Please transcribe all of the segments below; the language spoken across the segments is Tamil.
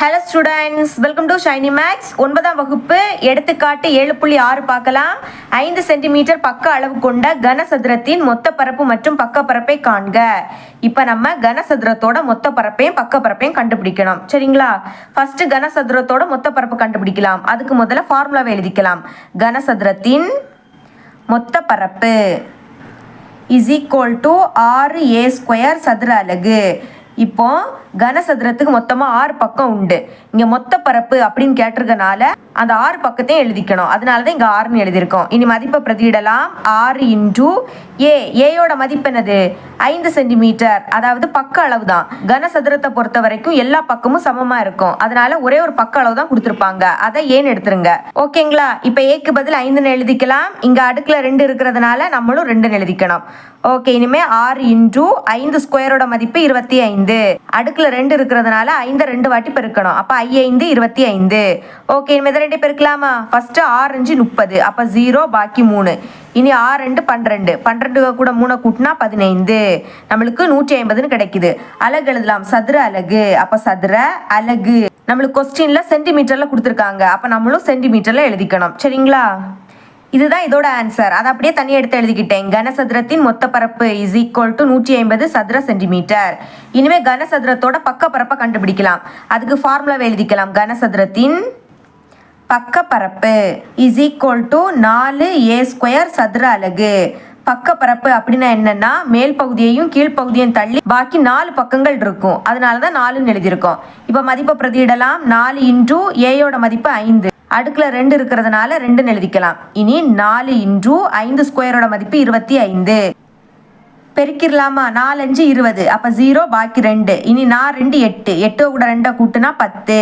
Hello students welcome to Shiny Maths ஒன்பதாம் வகுப்பு எடுத்துக்காட்டு ஏழு புள்ளி ஆறு பார்க்கலாம். ஐந்து சென்டிமீட்டர் பக்க அளவு கொண்ட கனசதுரத்தின் மொத்த பரப்பு மற்றும் பக்க பரப்பை காண்க. இப்போ நம்ம கனசதுரத்தோட மொத்த பரப்பையும் பக்க பரப்பையும் கண்டுபிடிக்கணும். சரிங்களா? ஃபர்ஸ்ட் கனசதுரத்தோட மொத்த பரப்பு கண்டுபிடிக்கலாம். அதுக்கு முதல்ல ஃபார்முலாவை எழுதிக்கலாம். கனசதுரத்தின் மொத்த பரப்பு இஸ் ஈக்குவல் டு ஆறு ஏ ஸ்கொயர் சதுர அலகு. இப்போ கனசதுரத்துக்கு மொத்தமாக ஆறு பக்கம் உண்டு. இங்கே மொத்த பரப்பு அப்படின்னு கேட்டிருக்கனால அந்த ஆறு பக்கத்தையும் எழுதிக்கணும். அதனால தான் இங்கே ஆறுன்னு எழுதியிருக்கோம். இனி மதிப்பை பிரதியிடலாம். ஆறு இன்டூ ஏ. ஏயோட மதிப்பு என்னது? ஐந்து சென்டிமீட்டர். அதாவது பக்க அளவு தான் கனசதுரத்தை பொறுத்த வரைக்கும் எல்லா பக்கமும் சமமாக இருக்கும். அதனால ஒரே ஒரு பக்க அளவு தான் கொடுத்துருப்பாங்க. அதை ஏன்னு எடுத்துருங்க. ஓகேங்களா? இப்போ ஏக்கு பதில் ஐந்துன்னு எழுதிக்கலாம். இங்கே அடுக்கில் ரெண்டு இருக்கிறதுனால நம்மளும் ரெண்டுன்னு எழுதிக்கணும். ஓகே இனிமே ஆறு இன்டூ ஐந்து ஸ்கொயரோட மதிப்பு இருபத்தி ஐந்து. அடுக்கில் ரெண்டு இருக்கிறதுனால ஐந்து ரெண்டு வாட்டி பெருக்கணும். அப்போ ஐ ஐந்து இருபத்தி ஐந்து. ஓகே இனிமேல் இதை ரெண்டு பெருக்கலாமா? ஃபர்ஸ்ட் ஆறு அஞ்சு முப்பது. அப்போ ஜீரோ பாக்கி மூணு. இனி ஆறு ரெண்டு பன்னிரெண்டு. பன்னிரெண்டு கூட மூணை கூட்டினா பதினைந்து. நம்மளுக்கு நூற்றி ஐம்பதுன்னு கிடைக்குது. அலகு எழுதலாம். சதுர அலகு அப்போ சதுர அலகு நம்மளுக்கு கொஸ்டின்ல சென்டிமீட்டர்ல கொடுத்துருக்காங்க. அப்போ நம்மளும் சென்டிமீட்டர்ல எழுதிக்கணும். சரிங்களா? இதுதான் இதோட ஆன்சர் அதை அப்படியே தண்ணி எடுத்து எழுதிக்கிட்டேன். கனசதுரத்தின் மொத்த பரப்பு இஸ் ஈக்குவல் டு நூற்றி ஐம்பது சதுர சென்டிமீட்டர் இனிமே கனசதுரத்தோட பக்க பரப்பை கண்டுபிடிக்கலாம். அதுக்கு ஃபார்முலாவை எழுதிக்கலாம். கனசதுரத்தின் பக்க பரப்பு இஸ் ஈக்குவல் டு நாலு ஏ ஸ்கொயர் சதுர அலகு. பக்க பரப்பு அப்படின்னா என்னன்னா மேல் பகுதியையும் கீழ்ப்பகுதியும் தள்ளி பாக்கி நாலு பக்கங்கள் இருக்கும். அதனால தான் நாலுன்னு எழுதியிருக்கோம். இப்போ மதிப்பை பிரதியிடலாம். நாலு இன்டூ ஏயோட மதிப்பு ஐந்து. அடுக்கில் ரெண்டு இருக்கிறதுனால ரெண்டுன்னு எழுதிக்கலாம். இனி நாலு இன்று ஐந்து ஸ்கொயரோட மதிப்பு இருபத்தி ஐந்து. பெருக்கிடலாமா நாலு அஞ்சு இருபது. அப்போ ஜீரோ பாக்கி ரெண்டு. இனி நான் ரெண்டு எட்டு. எட்டு கூட ரெண்டை கூட்டுனா பத்து.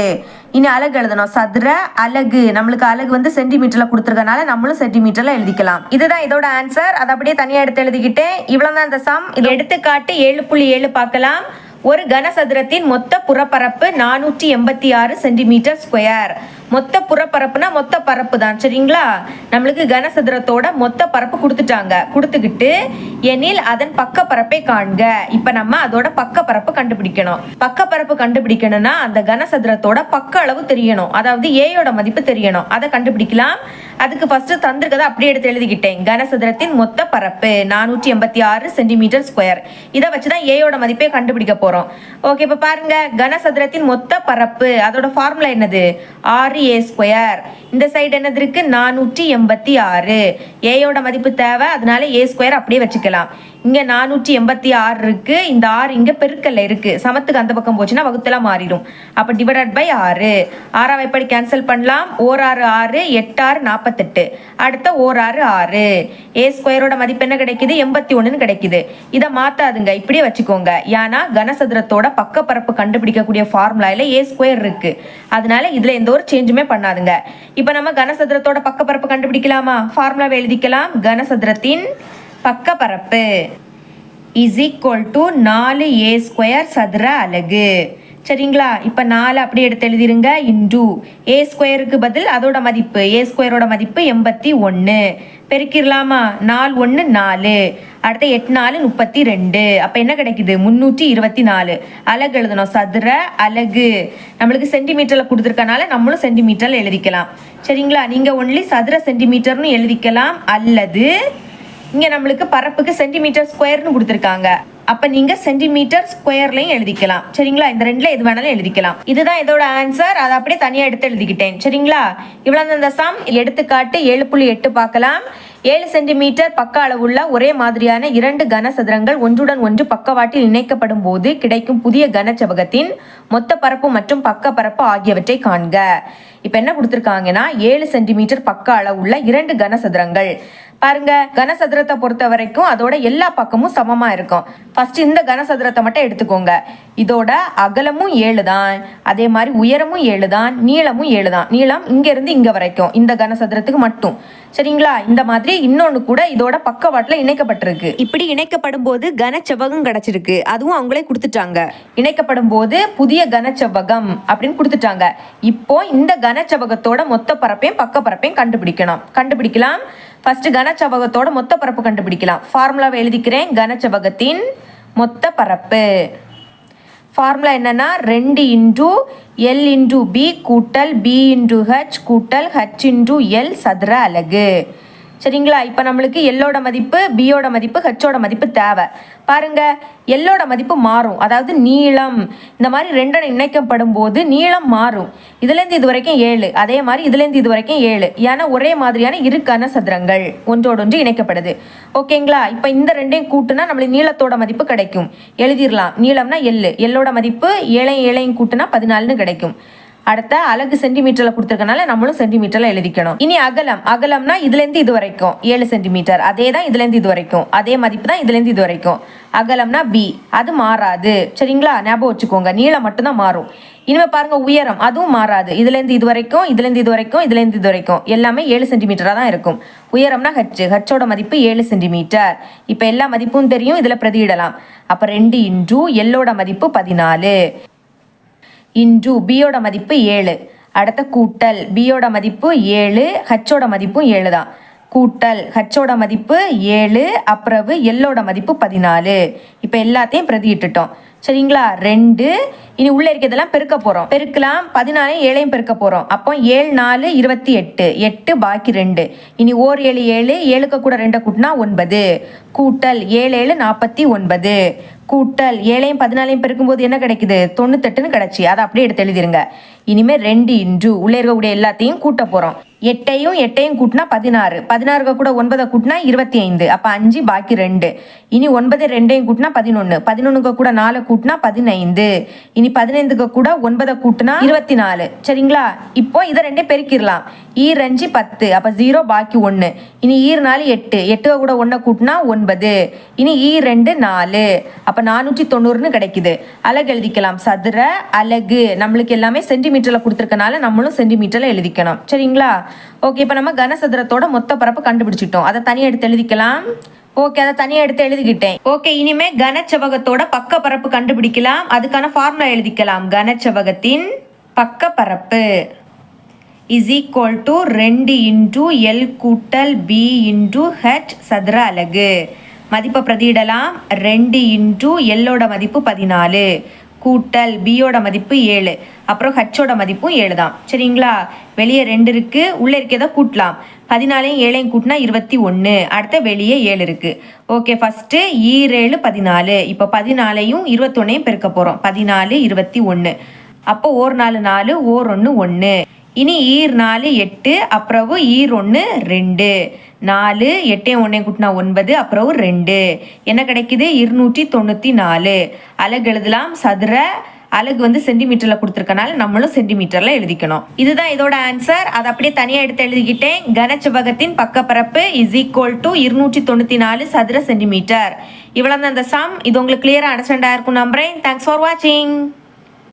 இனி அலகு எழுதணும். சதுர அலகு நம்மளுக்கு அலகு வந்து சென்டிமீட்டரில் கொடுத்துருக்கனால நம்மளும் சென்டிமீட்டரில் எழுதிக்கலாம். இதுதான் இதோட ஆன்சர் அதை அப்படியே தனியாக எடுத்து எழுதிக்கிட்டேன். இவ்வளோ தான் இந்த சம் இது எடுத்துக்காட்டு ஏழு புள்ளி ஏழு பார்க்கலாம். ஒரு கனசதுரத்தின் மொத்த புறப்பரப்பு நானூற்றி எண்பத்தி ஆறு சென்டிமீட்டர் ஸ்கொயர். மொத்த புறப்பரப்புனா மொத்த பரப்பு தான் சரிங்களா? நம்மளுக்கு கனசதுரத்தோட மொத்த பரப்பு கொடுத்துட்டாங்க. கொடுத்துக்கிட்டு எனில் அதன் பக்க பரப்பை காண்க. இப்போ நம்ம அதோட பக்க பரப்பு கண்டுபிடிக்கணும். பக்க பரப்பு கண்டுபிடிக்கணும்னா அந்த கனசதுரத்தோட பக்க அளவு தெரியணும். அதாவது ஏயோட மதிப்பு தெரியணும். அதை கண்டுபிடிக்கலாம். அதுக்கு ஃபர்ஸ்ட் தந்திருக்கதை அப்படியே எடுத்து எழுதிக்கிட்டேன். கனசதுரத்தின் மொத்த பரப்பு நானூற்றி எண்பத்தி ஆறு சென்டிமீட்டர் ஸ்கொயர் இதை வச்சு தான் ஏயோட மதிப்பை கண்டுபிடிக்க போகிறோம் ஓகே இப்போ பாருங்க. கனசதுரத்தின் மொத்த பரப்பு அதோட ஃபார்முலா என்னது? ஆறு ஏ ஸ்கொயர் இந்த சைடு என்னது இருக்கு? நானூற்றி எண்பத்தி ஆறு. ஏயோட மதிப்பு தேவை. அதனால ஏ ஸ்கொயர் அப்படியே வச்சுக்கலாம். இங்கே நானூற்றி எண்பத்தி ஆறு இருக்குது இந்த ஆறு இங்கே பெருக்கல்ல இருக்குது சமத்துக்கு அந்த பக்கம் போச்சுன்னா வகுத்தெல்லாம் மாறிடும். அப்போ டிவைடட் பை ஆறு. ஆறாவை எப்படி கேன்சல் பண்ணலாம்? ஓர் ஆறு ஆறு எட்டாறு நாற்பத்தெட்டு. அடுத்த ஓர் ஆறு ஆறு. ஏ ஸ்கொயரோட மதிப்பு என்ன கிடைக்குது? எண்பத்தி ஒன்றுன்னு கிடைக்குது. இதை மாற்றாதுங்க இப்படியே வச்சுக்கோங்க. ஏன்னா கனசதுரத்தோட பக்கப்பரப்பு கண்டுபிடிக்கக்கூடிய ஃபார்முலாவில் ஏ ஸ்கொயர் இருக்குது அதனால இதில் எந்த ஒரு சேஞ்சுமே பண்ணாதுங்க. இப்போ நம்ம கனசதுரத்தோட பக்கப்பரப்பு கண்டுபிடிக்கலாமா? ஃபார்முலாவை எழுதிக்கலாம். கனசதுரத்தின் பக்கப்பரப்பு இஸ் ஈக்குவல் டு நாலு ஏ ஸ்கொயர் சதுர அலகு. சரிங்களா? இப்போ நாலு அப்படியே எடுத்து எழுதிருங்க. இன்டூ ஏ ஸ்கொயருக்கு பதில் அதோட மதிப்பு. ஏ ஸ்கொயரோட மதிப்பு எண்பத்தி ஒன்று பெருக்கிடலாமா நாலு ஒன்று நாலு. அடுத்த எட்டு நாலு முப்பத்தி ரெண்டு. அப்போ என்ன கிடைக்குது? முந்நூற்றி இருபத்தி நாலு. அலகு எழுதணும். சதுர அலகு. நம்மளுக்கு சென்டிமீட்டரில் கொடுத்துருக்கனால நம்மளும் சென்டிமீட்டரில் எழுதிக்கலாம். சரிங்களா? நீங்கள் ஒன்லி சதுர சென்டிமீட்டர்னு எழுதிக்கலாம். அல்லது இங்கே நம்மளுக்கு பரப்புக்கு சென்டிமீட்டர் ஸ்கொயர்னு கொடுத்துருக்காங்க. அப்போ நீங்கள் சென்டிமீட்டர் ஸ்கொயர்லையும் எழுதிக்கலாம். சரிங்களா? இந்த ரெண்டில் எது வேணாலும் எழுதிக்கலாம். இதுதான் இதோட ஆன்சர் அதை அப்படியே தனியாக எடுத்து எழுதிக்கிட்டேன். சரிங்களா? இவ்வளவு அந்த சம் எடுத்துக்காட்டு ஏழு புள்ளி எட்டு பார்க்கலாம். ஏழு சென்டிமீட்டர் பக்க அளவுள்ள ஒரே மாதிரியான இரண்டு கனசதுரங்கள் ஒன்றுடன் ஒன்று பக்கவாட்டில் இணைக்கப்படும் போது கிடைக்கும் புதிய கனச்செவகத்தின் மொத்த பரப்பு மற்றும் பக்க பரப்பு ஆகியவற்றை காண்க. இப்போ என்ன கொடுத்துருக்காங்கன்னா ஏழு சென்டிமீட்டர் பக்க அளவுள்ள இரண்டு கனசதுரங்கள். பாருங்க கனசதுரத்தை பொறுத்த வரைக்கும் அதோட எல்லா பக்கமும் சமமா இருக்கும். ஃபர்ஸ்ட் இந்த கனசதுரத்தை மட்டும் எடுத்துக்கோங்க. இதோட அகலமும் ஏழு தான் அதே மாதிரி உயரமும் ஏழு தான் நீளமும் ஏழு தான் நீளம் இங்க இருந்து இங்க வரைக்கும் இந்த கனசதுரத்துக்கு மட்டும். சரிங்களா? இந்த மாதிரி இன்னொன்னு கூட இதோட பக்கவாட்டுல இணைக்கப்பட்டிருக்கு. இப்படி இணைக்கப்படும் போது கனச்செவ்வகம் கிடைச்சிருக்கு. அதுவும் அவங்களே கொடுத்துட்டாங்க. இணைக்கப்படும் போது புதிய கனச்செவ்வகம் அப்படின்னு கொடுத்துட்டாங்க. இப்போ இந்த கனச்செவ்வகத்தோட மொத்த பரப்பையும் பக்க பரப்பையும் கண்டுபிடிக்கணும். கண்டுபிடிக்கலாம். ஃபர்ஸ்ட் கனச்செவ்வகத்தோட மொத்த பரப்பு கண்டுபிடிக்கலாம். ஃபார்முலாவை எழுதிக்கிறேன். கனச்சபகத்தின் மொத்த பரப்பு. ஃபார்முலா என்னன்னா ரெண்டு இன்டூ எல் இன்டூ பி கூட்டல் பி இன்டூ ஹெச் கூட்டல் ஹெச் இன்டூ எல் சதுர அலகு. சரிங்களா? இப்போ நம்மளுக்கு எல்லோட மதிப்பு பியோட மதிப்பு ஹெச்சோட மதிப்பு தேவை. பாருங்க எல்லோட மதிப்பு மாறும். அதாவது நீளம். இந்த மாதிரி ரெண்டனை இணைக்கப்படும் போது நீளம் மாறும். இதுலேருந்து இது வரைக்கும் ஏழு. அதே மாதிரி இதுலேருந்து இது வரைக்கும் ஏழு. ஏன்னா ஒரே மாதிரியான இரு கனசதுரங்கள் ஒன்றோடொன்று இணைக்கப்படுது. ஓகேங்களா? இப்போ இந்த ரெண்டையும் கூட்டுனா நம்மளுக்கு நீளத்தோட மதிப்பு கிடைக்கும். எழுதிடலாம் நீளம்னா எள்ளு எல்லோட மதிப்பு ஏழையும் ஏழையும் கூட்டுனா பதினாலுன்னு கிடைக்கும். அடுத்த அலகு சென்டிமீட்டர்ல கொடுத்துருக்கனால நம்மளும் சென்டிமீட்டர்ல எழுதிக்கணும். இனி அகலம். அகலம்னா இதுல இருந்து இது வரைக்கும். ஏழு சென்டிமீட்டர் அதே தான் இதுல இருந்து இது வரைக்கும். அதே மதிப்பு தான் இதுல இருந்து இது வரைக்கும். அகலம்னா பி அது மாறாது. சரிங்களா? ஞாபகம் வச்சுக்கோங்க. நீளம் மட்டும்தான் மாறும். இனிமே பாருங்க உயரம். அதுவும் மாறாது. இதுல இருந்து இது வரைக்கும் இதுல இருந்து இது வரைக்கும் இதுல இருந்து இது வரைக்கும். எல்லாமே ஏழு சென்டிமீட்டரா தான் இருக்கும். உயரம்னா ஹச் ஹச்சோட மதிப்பு ஏழு சென்டிமீட்டர் இப்போ எல்லா மதிப்பும் தெரியும். இதுல பிரதியிடலாம் அப்ப ரெண்டு இன்டூ எல்லோட மதிப்பு பதினாலு. இன்டு பியோட மதிப்பு ஏழு. அடுத்த கூட்டல் பியோட மதிப்பு ஏழு ஹச்சோட மதிப்பும் ஏழு தான். கூட்டல் ஹச்சோட மதிப்பு ஏழு அப்புறவு எல்லோட மதிப்பு பதினாலு. இப்போ எல்லாத்தையும் பிரதியிட்டுட்டோம் சரிங்களா? ரெண்டு. இனி உள்ளே இருக்கிறதெல்லாம் பெருக்க போகிறோம் பெருக்கலாம். பதினாலையும் ஏழையும் பெருக்க போகிறோம் அப்போ ஏழு நாலு இருபத்தி எட்டு. எட்டு பாக்கி ரெண்டு. இனி ஓர் ஏழு ஏழு. ஏழுக்கு கூட ரெண்டை கூட்டினா ஒன்பது. கூட்டல் ஏழு ஏழு நாற்பத்தி ஒன்பது. கூட்டல் ஏழையும் பதினாலையும் பெருக்கும்போது என்ன கிடைக்குது? தொண்ணூத்தெட்டுன்னு கிடச்சி. அதை அப்படியே எடுத்து எழுதிருங்க. இனிமேல் ரெண்டு இன்று. உள்ளே இருக்கக்கூடிய எல்லாத்தையும் கூட்ட போகிறோம் எட்டையும் எட்டையும் கூட்டினா பதினாறு. பதினாறுக்கு கூட ஒன்பதை கூட்டினா இருபத்தி ஐந்து அப்போ அஞ்சு பாக்கி ரெண்டு. இனி ஒன்பது ரெண்டையும் கூட்டினா பதினொன்று பதினொன்றுக்கு கூட நாலு கூட்டினா பதினைந்து. இனி பதினைந்துக்கு கூட ஒன்பதை கூட்டினா இருபத்தி நாலு சரிங்களா? இப்போ இதை ரெண்டே பெருக்கிடலாம். ஈர் அஞ்சு பத்து. அப்போ ஜீரோ பாக்கி ஒன்று இனி ஈர் நாலு எட்டு. எட்டு கூட ஒன்றை கூட்டினா ஒன்பது. இனி ஈர் ரெண்டு நாலு. அப்போ நானூற்றி தொண்ணூறுன்னு கிடைக்குது. அலகு எழுதிக்கலாம். சதுர அலகு நம்மளுக்கு எல்லாமே சென்டிமீட்டரில் கொடுத்துருக்கனால நம்மளும் சென்டிமீட்டரில் எழுதிக்கணும். சரிங்களா? ஓகே இப்போ நம்ம கனசதுரத்தோட மொத்த பரப்பு கண்டுபிடிச்சிட்டோம். அதை தனியாக எடுத்து எழுதிக்கலாம். ஓகே அதை தனியாக எடுத்து எழுதிக்கிட்டேன். ஓகே இனிமே கனச்செவகத்தோட பக்க பரப்பு கண்டுபிடிக்கலாம். அதுக்கான ஃபார்முலா எழுதிக்கலாம். கனச்செவகத்தின் பக்க பரப்பு. இஸ் ஈக்குவல் டு ரெண்டு இன்டூ எல் கூட்டல் பி இன்டூ ஹெச் சதுர அலகு. மதிப்பை பிரதியிடலாம். ரெண்டு இன்டூ எல்லோட மதிப்பு பதினாலு கூட்டல் பியோட மதிப்பு ஏழு அப்புறம் ஹச்சோட மதிப்பும் ஏழு தான் சரிங்களா? வெளியே ரெண்டு இருக்குது உள்ளே இருக்கதை கூட்டலாம். பதினாலையும் ஏழையும் கூட்டினா இருபத்தி ஒன்று அடுத்த வெளியே ஏழு இருக்குது ஓகே ஃபஸ்ட்டு ஈரேழு பதினாலு இப்போ பதினாலையும் இருபத்தொன்னையும் பெருக்க போகிறோம் பதினாலு இருபத்தி ஒன்று அப்போ ஓர் நாலு நாலு ஓர் ஒன்று ஒன்று இனி ஈர் நாலு எட்டு அப்புறவு ஈர் ஒன்று ரெண்டு. நாலு எட்டே ஒன்றே கூட்டினா ஒன்பது அப்புறம் ரெண்டு. என்ன கிடைக்குது? இருநூற்றி தொண்ணூற்றி நாலு. அலகு எழுதலாம். சதுர அலகு வந்து சென்டிமீட்டரில் கொடுத்துருக்கனால நம்மளும் சென்டிமீட்டரில் எழுதிக்கணும். இதுதான் இதோட ஆன்சர் அதை அப்படியே தனியாக எடுத்து எழுதிக்கிட்டேன். கனச்சபகத்தின் பக்கப்பரப்பு இஸ் ஈக்குவல் டு இருநூற்றி தொண்ணூற்றி நாலு சதுர சென்டிமீட்டர் இவ்வளோ தான் அந்த சம் இது உங்களுக்கு கிளியராக அண்டர்ஸ்டாண்டாக இருக்கும் நம்புறேன். தேங்க்ஸ் ஃபார் வாட்சிங்